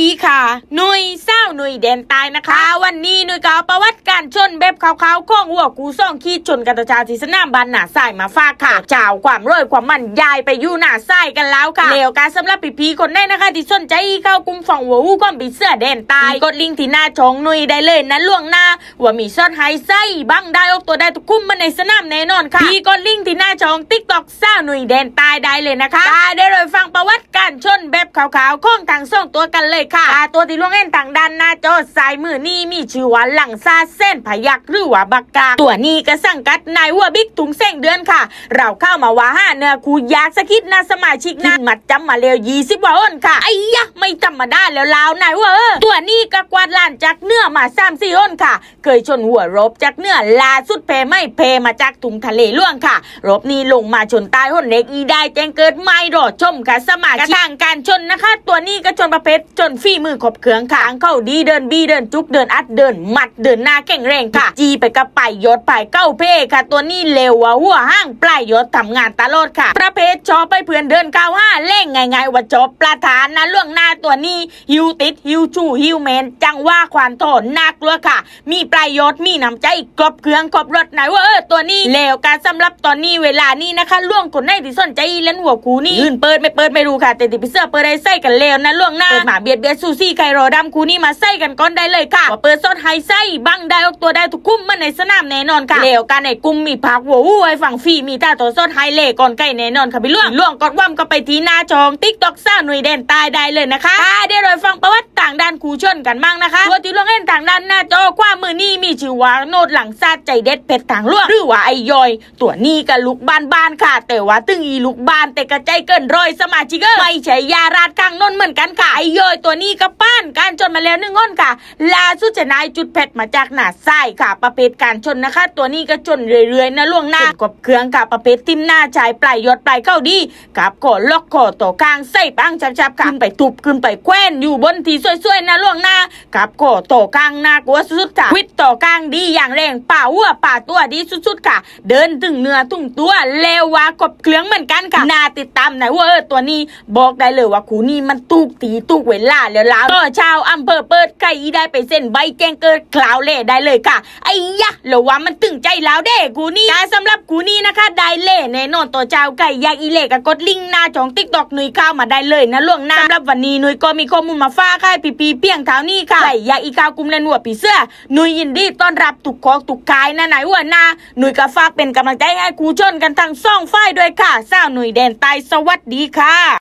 ดีค่ะ หนุยเศร้าหนุยแดนตายนะคะ วันนี้หนุยก็เอประวัติการชนแบบขาวๆข้องหัวกูซ่องขี้ชนกันตะชาที่สนามบันหนาใสมาฝากค่ะเจ้าความร่อยความมันยายไปอยู่หน้าสกันแล้วค่ะเลวการสำหรับปีพีคนได้นะคะ ที่สนใจเข้ากุมฝั่งหัววู้ก้อมปีเสื้อแดนตาย กดลิงก์ที่หน้าชองหนุยได้เลยนะล่วงหน้าว่ามีซ่อนไฮไส้บังได้ออกตัวได้ทุกคุ้มมาในสนามแน่นอนค่ะพี่กดลิงก์ที่หน้าชองติ๊กตอกเศร้าหนุยแดนตายได้เลยนะคะได้เลยฟังประวัติ ชนแบบขาวๆของทางส่งตัวกันเลยค่ะอ่าตัวที่ล่วงเอ็นต่างด้านหน้าจอสายมือนี่มีชื่อว่าหลังซาเส้นพยักหรือว่าบักกาตัวนี้ก็สั่งกัดนายวัวบิ๊กถุงเส้งเดือนค่ะ เราเข้ามาว่าห้าเนื้อคูยากสะกิดนาสมาชิกนะมัดจำมาเร็วยี่สิบว่าอ้นค่ะไอ้ยะ ไม่ธรรมดาแล้วลาวนายเวอร์ตัวนี้ก็กวาดลานจากเนื้อมาสามสี่อ้นค่ะ เคยชนหัวรบจากเนื้อลาสุดเพไม่เพมาจากถุงทะเลล่วงค่ะ รบนี้ลงมาชนตายห้นเล็กอีได้แจ้งเกิดไม่รอดชมค่ะ สมาชิกทางการชนนะคะ ตัวนี้ก็ชนประเภทชนฝีมือขบเคืองค่ะเข้าดีเดินบีเดินจุกเดินอัดเดินหมัดเดินหน้าแข็งแรงค่ะ จีไปกับไปยศไปเก้าเพ่ค่ะ ตัวนี้เลวว่าหัวห้างปลายยศทำงานตลอดค่ะ ประเภทชอไปเพื่อนเดินเก้าห้าเล่งไงๆว่าจบประธานนะล่วงหน้าตัวนี้ฮิวติดฮิวชูฮิวเมน จังว่าควานโตนักลัวค่ะ มีปลายยศมีน้ำใจกรอบเครื่องกรอบรถไหนว่าเออตัวนี้เลวการสำหรับตอนนี้เวลานี้นะคะล่วงคนไหนที่สนใจเล่นหัวคูนี่อื่นเปิดไม่เปิดไม่รู้ค่ะ แต่ติดพิเศษเปิดได้ใส่กันเลวนะล่วงหน้าเปิดหมาเบียดเบียดซูซี่ไคโรดำคูนี่มาใส่กันก้อนได้เลยค่ะว่าเปิดซดไฮไส้บังได้ออกตัวได้ทุกคุ้มมันในสนามแน่นอนค่ะเลวกันในกลุ่มมีพักหัววู้ไว้ฝั่งฟรีมีตาตัวซดไฮเล่ก่อนใกล้แน่นอนค่ะพี่ล่วงล่วงกดว่ำก็ไปทีหน้าจองติ๊กต็อกซ่าหน่วยแดนตายได้เลยนะคะอ่าได้เลยฟังประวัติต่างด้านคูชนกันบ้างนะคะตัวที่ล่วงเล่นต่างด้านหน้าจอความมือนี่มีชื่อว่าโนดหลังซาดใจเด็ดเพชรต่างล่วงหรือว่าไอยอย ตัวนี้ก็ลูกบ้านบ้านๆค่ะ แต่ว่าตึงอีลูกบ้านแต่กระใจเกินร้อยสมาชิกเอ้ยไม่ใช่ยาราดข้างนนเหมือนกันค่ะไอยอย ตัวนี้ก็ป้านการจนมาแล้วหนึ่งง้อนค่ะลาสุดจะนายจุดเพชรมาจากหนาทรายค่ะ ประเภทการชนนะคะ ตัวนี้ก็จนเรื่อยๆนะล่วงหน้ากบเครื่องค่ะประเภททิมหน้าชายปลายยศปลายเข้าดีกับก่อล็อกก่อต่อกลางใส่ปังจับๆค่ะขึ้นไปทุบขึ้นไปแคว้นอยู่บนที่สวยๆนะล่วงหน้ากับก่อต่อกลางนากลัวสุดๆค่ะวิทย์ต่อกลางดีอย่างแรงป่าวัวป่าตัวดีสุดๆค่ะ เดินถึงเนื้อถึงตัวเลวว่ากบเครื่องเหมือนกันค่ะนาติดตามไหนว่าเออตัวนี้บอกได้เลยว่าคูนี่มันตูกตีตูกเวลาแล้วล่ะก็ชาวอำเภอเปิดไก่ได้ไปเส้นใบแจ้งเกิดคลาวเล่ได้เลยค่ะไอ้ยะแล้วว่ามันตึงใจแล้วเด้กูนี่การสำหรับกูนี่นะคะได้เล่แน่นอนตัวเจ้าไก่ยากอีเล่ก็กดลิงก์หน้าจองติ๊กตอกหนุยเข้ามาได้เลยนะล่วงหน้าสำหรับวันนี้นุยก็มีข้อมูลมาฝากให้ปีปีเพียงเท่านี้ค่ะไก่อยากอีกาวกลุ่มเล่นหัวปีเสื้อหนุยยินดีต้อนรับตุกคอกตุกกายนะไหนหัวหน้าหนุยก็ฝากเป็นกำลังใจให้ครูชนกันทั้งสองฝ่ายด้วยค่ะสาวหนุยแดนใต้สวัสดีค่ะ